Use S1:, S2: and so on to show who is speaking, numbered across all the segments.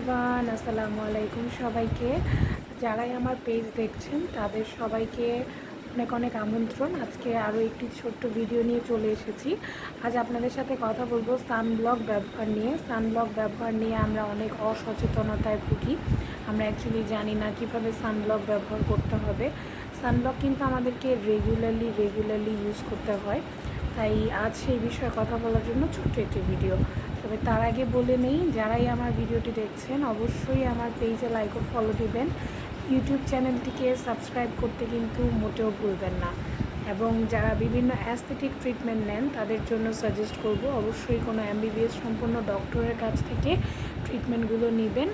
S1: Everyone, আসসালামু আলাইকুম সবাইকে। যারাই আমার পেজ দেখছেন, তাদের সবাইকে অনেক অনেক আমন্ত্রণ। আজকে আরও একটি ছোট্ট ভিডিও নিয়ে চলে এসেছি। আজ আপনাদের সাথে কথা বলব সানব্লক ব্যবহার নিয়ে। সানব্লক ব্যবহার নিয়ে আমরা অনেক অসচেতনতায় ভুগি। আমরা অ্যাকচুয়ালি জানি না কীভাবে সানব্লক ব্যবহার করতে হবে। সানব্লক কিন্তু আমাদেরকে রেগুলারলি রেগুলারলি ইউজ করতে হয়। তাই আজ সেই বিষয়ে কথা বলার জন্য ছোট্ট একটি ভিডিও। তবে তার আগে বলে নেই, যারাই আমার ভিডিওটি দেখছেন, অবশ্যই আমার পেজে লাইক ও ফলো দিবেন। ইউটিউব চ্যানেলটিকে সাবস্ক্রাইব করতে কিন্তু মোটেও ভুলবেন না। এবং যারা বিভিন্ন অ্যাস্থেটিক ট্রিটমেন্ট নেন, তাদের জন্য সাজেস্ট করব, অবশ্যই কোনো এমবিবিএস সম্পূর্ণ ডক্টরের কাছ থেকে ট্রিটমেন্টগুলো নেবেন।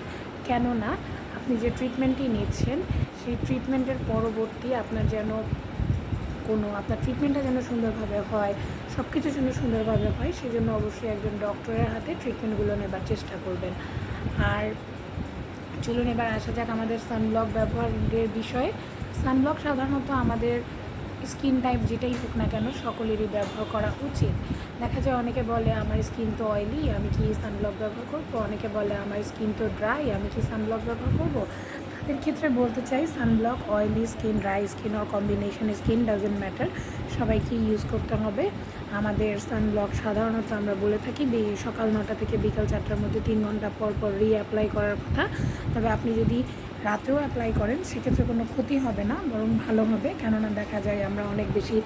S1: কেননা, আপনি যে ট্রিটমেন্টটি নিচ্ছেন, সেই ট্রিটমেন্টের পরবর্তী আপনার যেন কোনো, আপনার ট্রিটমেন্টটা যেন সুন্দরভাবে হয় সব কিছু যেন সুন্দরভাবে হয় সেই জন্য অবশ্যই একজন ডক্টরের হাতে ট্রিটমেন্টগুলো নেবার চেষ্টা করবেন। আর চলুন এবার আসা যাক আমাদের সানব্লক ব্যবহারের বিষয়ে। সানব্লক সাধারণত আমাদের স্কিন টাইপ যেটাই হোক না কেন, সকলেরই ব্যবহার করা উচিত। দেখা যায় অনেকে বলে, আমার স্কিন তো অয়েলি আমি কি সানব্লক ব্যবহার করব? অনেকে বলে, আমার স্কিন তো ড্রাই আমি কি সানব্লক ব্যবহার করব? তাদের ক্ষেত্রে বলতে চাই sunblock oily skin dry skin or combination skin doesn't matter সবাইকে ইউজ করতে হবে। আমাদের সানব্লক সাধারণত আমরা বলে থাকি সকাল নটা থেকে বিকাল চারটার মধ্যে তিন ঘণ্টা পর পর রিঅ্যাপ্লাই করার কথা। তবে আপনি যদি রাতেও অ্যাপ্লাই করেন, সেক্ষেত্রে কোনো ক্ষতি হবে না, বরং ভালো হবে। কেননা দেখা যায় আমরা অনেক বেশি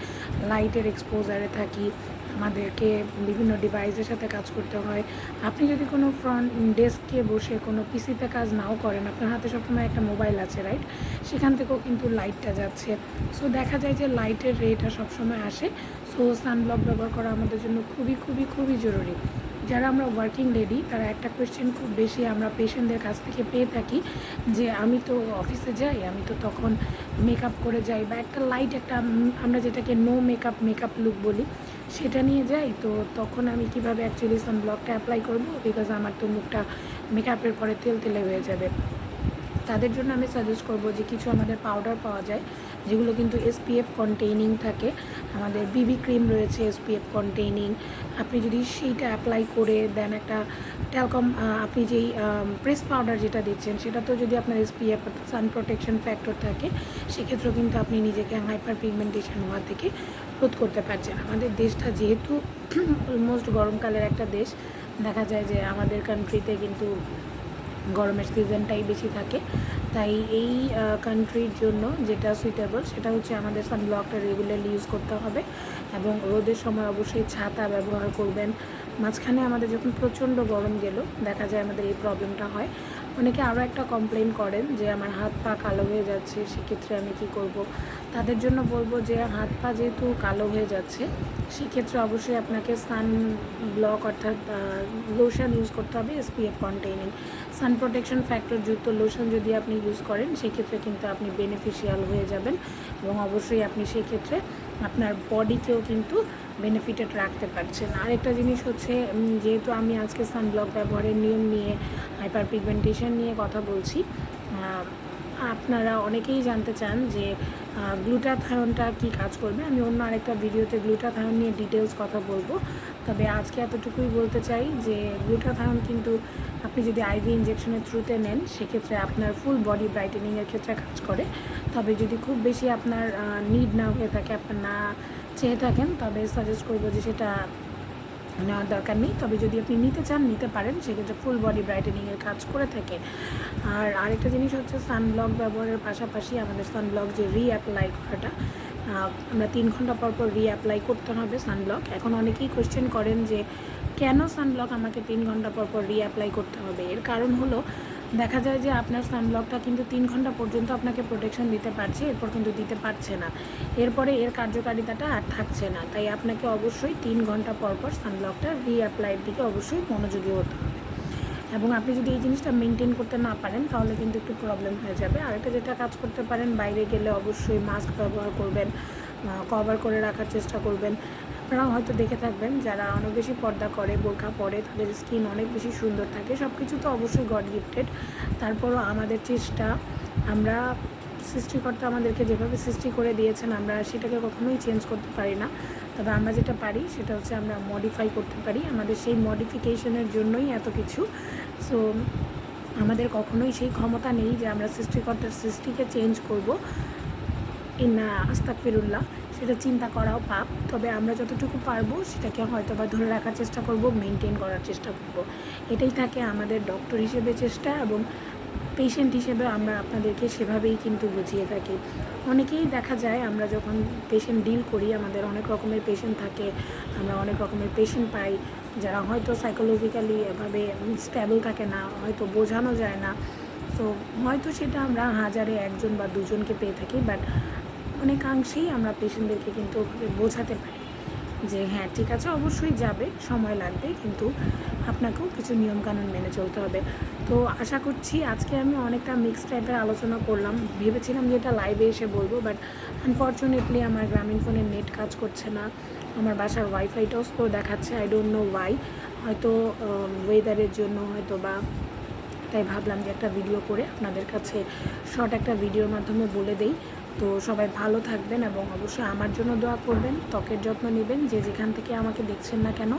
S1: লাইটের এক্সপোজারে থাকি, আমাদেরকে বিভিন্ন ডিভাইসের সাথে কাজ করতে হয়। আপনি যদি কোনো ফ্রন্ট ডেস্কে বসে কোনো পিসিতে কাজ নাও করেন, আপনার হাতে সবসময় একটা মোবাইল আছে রাইট সেখান থেকেও কিন্তু লাইটটা যাচ্ছে। সো দেখা যায় যে লাইটের রেটা সবসময় আসে। সো সানব্লক ব্যবহার করা আমাদের জন্য খুবই খুবই খুবই জরুরি। যারা আমরা ওয়ার্কিং লেডি তারা একটা কোয়েশ্চেন খুব বেশি আমরা পেশেন্টদের কাছ থেকে পেয়ে থাকি যে, আমি তো অফিসে যাই, আমি তো তখন মেকআপ করে যাই বা একটা লাইট একটা, আমরা যেটাকে নো মেকআপ মেকআপ লুক বলি, সেটা নিয়ে যাই, তো তখন আমি কীভাবে অ্যাকচুয়ালি সানব্লকটা অ্যাপ্লাই করব? বিকজ আমার তো মুখটা মেকআপের পরে তেল তেলে হয়ে যাবে। তাদের জন্য আমি সাজেস্ট করব যে কিছু আমাদের পাউডার পাওয়া যায়, যেগুলো কিন্তু এসপিএফ কন্টেইনিং থাকে। আমাদের বিবি ক্রিম রয়েছে এসপিএফ কন্টেইনিং আপনি যদি সেইটা অ্যাপ্লাই করে দেন একটা ট্যালকম আপনি যেই প্রেস পাউডার যেটা দিচ্ছেন সেটা তো যদি আপনার এসপিএফ সান প্রোটেকশন ফ্যাক্টর থাকে, সেক্ষেত্রেও কিন্তু আপনি নিজেকে হাইপার পিগমেন্টেশন হওয়া থেকে রোধ করতে পারছেন। আমাদের দেশটা যেহেতু অলমোস্ট গরমকালের একটা দেশ, দেখা যায় যে আমাদের কান্ট্রিতে কিন্তু গরমের সিজনটাই বেশি থাকে। তাই এই কান্ট্রির জন্য যেটা সুইটেবল সেটা হচ্ছে আমাদের সানব্লকটা রেগুলারলি ইউজ করতে হবে এবং রোদের সময় অবশ্যই ছাতা ব্যবহার করবেন। মাঝখানে আমাদের যখন প্রচণ্ড গরম গেল, দেখা যায় আমাদের এই প্রবলেমটা হয়। অনেকে আরও একটা কমপ্লেন করেন যে আমার হাত পা কালো হয়ে যাচ্ছে, সেক্ষেত্রে আমি কি করব? তাদের জন্য বলব যে হাত পা যেহেতু কালো হয়ে যাচ্ছে, সেক্ষেত্রে অবশ্যই আপনাকে সান ব্লক অর্থাৎ লোশন ইউজ করতে হবে SPF containing sun protection factor যুক্ত লোশন যদি আপনি ইউজ করেন, সেক্ষেত্রে কিন্তু আপনি বেনিফিশিয়াল হয়ে যাবেন এবং অবশ্যই আপনি সেক্ষেত্রে আপনার বডিকেও কিন্তু বেনিফিটেড রাখতে পারছেন। আরেকটা জিনিস হচ্ছে যেহেতু আমি আজকে সানব্লক ব্যবহারের নিয়ম নিয়ে হাইপার পিগমেন্টেশন নিয়ে কথা বলছি আপনারা অনেকেই জানতে চান যে গ্লুটাথায়নটা কি কাজ করবে? আমি অন্য আরেকটা ভিডিওতে গ্লুটাথায়ন নিয়ে ডিটেলস কথা বলব। তবে আজকে এতটুকুই বলতে চাই যে গ্লুটাথায়ন কিন্তু আপনি যদি আইভি ইঞ্জেকশনের থ্রুতে নেন, সেক্ষেত্রে আপনার ফুল বডি ব্রাইটেনিংয়ের ক্ষেত্রে কাজ করে। তবে যদি খুব বেশি আপনার নিড না হয়ে থাকে, আপনার না চেয়ে থাকেন, তবে সাজেস্ট করব যে সেটা নেওয়ার দরকার নেই। তবে যদি আপনি নিতে চান, নিতে পারেন। সেক্ষেত্রে ফুল বডি ব্রাইটেনিংয়ের কাজ করে থাকে। আর আরেকটা জিনিস হচ্ছে সানব্লক ব্যবহারের পাশাপাশি আমাদের সানব্লক যে রিঅ্যাপ্লাই করাটা আমরা তিন ঘণ্টা পর পর রিঅ্যাপ্লাই করতে হবে সানব্লক এখন অনেকেই কোয়েশ্চেন করেন যে কেন সানব্লক আমাকে তিন ঘণ্টা পর পর রিঅ্যাপ্লাই করতে হবে? এর কারণ হলো দেখা যায় যে আপনার সানব্লকটা কিন্তু তিন ঘণ্টা পর্যন্ত আপনাকে প্রোটেকশন দিতে পারছে, এরপর কিন্তু দিতে পারছে না। এরপরে এর কার্যকারিতাটা আর থাকছে না। তাই আপনাকে অবশ্যই তিন ঘণ্টা পর পর সানব্লকটা রিঅ্যাপ্লাইয়ের দিকে অবশ্যই মনোযোগী হতে হবে। এবং আপনি যদি এই জিনিসটা মেনটেন করতে না পারেন, তাহলে কিন্তু একটু প্রবলেম হয়ে যাবে। আরেকটা যেটা কাজ করতে পারেন, বাইরে গেলে অবশ্যই মাস্ক ব্যবহার করবেন কভার করে রাখার চেষ্টা করবেন। আপনারা হয়তো দেখে থাকবেন, যারা অনেক বেশি পর্দা করে, বোরখা পরে, তাদের স্কিন অনেক বেশি সুন্দর থাকে। সব কিছু তো অবশ্যই গড গিফটেড তারপরও আমাদের চেষ্টা, আমরা সৃষ্টিকর্তা আমাদেরকে যেভাবে সৃষ্টি করে দিয়েছেন, আমরা সেটাকে কখনোই চেঞ্জ করতে পারি না। তবে আমরা যেটা পারি, সেটা হচ্ছে আমরা মডিফাই করতে পারি। আমাদের সেই মডিফিকেশনের জন্যই এত কিছু। সো আমাদের কখনোই সেই ক্ষমতা নেই যে আমরা সৃষ্টিকর্তার সৃষ্টিকে চেঞ্জ করব। ইন্না আস্তাকফিরুল্লাহ সেটা চিন্তা করাও পাপ, তবে আমরা যতটুকু পারব সেটাকে হয়তো বা ধরে রাখার চেষ্টা করব মেনটেন করার চেষ্টা করব। এটাই থাকে আমাদের ডক্টর হিসেবে চেষ্টা এবং পেশেন্ট হিসেবে আমরা আপনাদেরকে সেভাবেই কিন্তু বুঝিয়ে থাকি। অনেকেই দেখা যায় আমরা যখন পেশেন্ট ডিল করি, আমাদের অনেক রকমের পেশেন্ট থাকে, আমরা অনেক রকমের পেশেন্ট পাই, যারা হয়তো সাইকোলজিক্যালি এভাবে স্ট্যাবল থাকে না, হয়তো বোঝানো যায় না। সো হয়তো সেটা আমরা হাজারে একজন বা দুজনকে পেয়ে থাকি বাট অনেকাংশেই আমরা পেশেন্টদেরকে কিন্তু ওভাবে বোঝাতে পারি যে হ্যাঁ ঠিক আছে, অবশ্যই যাবে, সময় লাগবে, কিন্তু আপনাকেও কিছু নিয়মকানুন মেনে চলতে হবে। তো আশা করছি আজকে আমি অনেকটা মিক্স টাইপের আলোচনা করলাম। ভেবেছিলাম যে এটা লাইভে এসে বলব বাট আনফর্চুনেটলি আমার গ্রামীণ ফোনের নেট কাজ করছে না। আমার বাসার ওয়াইফাইটাও স্লো দেখাচ্ছে আই ডোন্ট নো ওয়াই হয়তো ওয়েদারের জন্য হয়তো বা, তাই ভাবলাম যে একটা ভিডিও করে আপনাদের কাছে শর্ট একটা ভিডিওর মাধ্যমে বলে দেই। তো সবাই ভালো থাকবেন এবং অবশ্যই আমার জন্য দোয়া করবেন, ত্বকের যত্ন নেবেন, যে যেখান থেকে আমাকে দেখছেন না কেন,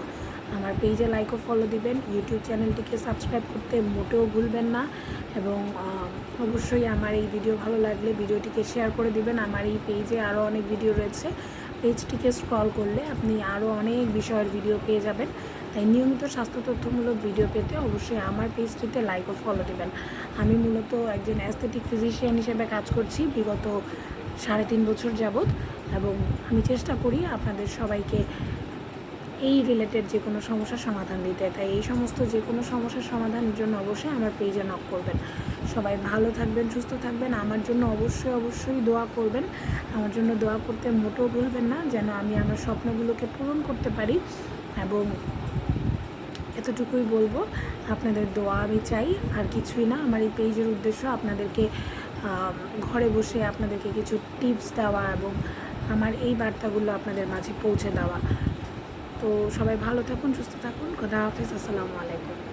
S1: আমার পেজে লাইকও ফলো দিবেন ইউটিউব চ্যানেলটিকে সাবস্ক্রাইব করতে মোটেও ভুলবেন না এবং অবশ্যই আমার এই ভিডিও ভালো লাগলে ভিডিওটিকে শেয়ার করে দিবেন, আমার এই পেজে আরও অনেক ভিডিও রয়েছে। পেজটিকে স্ক্রল করলে আপনি আরও অনেক বিষয়ের ভিডিও পেয়ে যাবেন। তাই নিয়মিত স্বাস্থ্য তথ্যমূলক ভিডিও পেতে অবশ্যই আমার পেজটিতে লাইক ও ফলো দেবেন। আমি মূলত একজন অ্যাস্থেটিক ফিজিশিয়ান হিসেবে কাজ করছি বিগত সাড়ে তিন বছর যাবৎ এবং আমি চেষ্টা করি আপনাদের সবাইকে এই রিলেটেড যে কোনো সমস্যার সমাধান দিতে। তাই এই সমস্ত যে কোনো সমস্যার সমাধানের জন্য অবশ্যই আমার পেজে নক করবেন। সবাই ভালো থাকবেন, সুস্থ থাকবেন। আমার জন্য অবশ্যই অবশ্যই দোয়া করবেন। আমার জন্য দোয়া করতে মোটেও ভুলবেন না, যেন আমি আমার স্বপ্নগুলোকে পূরণ করতে পারি এবং এতটুকুই বলব, আপনাদের দোয়া আমি চাই, আর কিছুই না। আমার এই পেজের উদ্দেশ্য আপনাদেরকে ঘরে বসে আপনাদেরকে কিছু টিপস দেওয়া এবং আমার এই বার্তাগুলো আপনাদের মাঝে পৌঁছে দেওয়া। তো সবাই ভালো থাকুন, সুস্থ থাকুন। খোদা হাফিজ, আসসালামু আলাইকুম।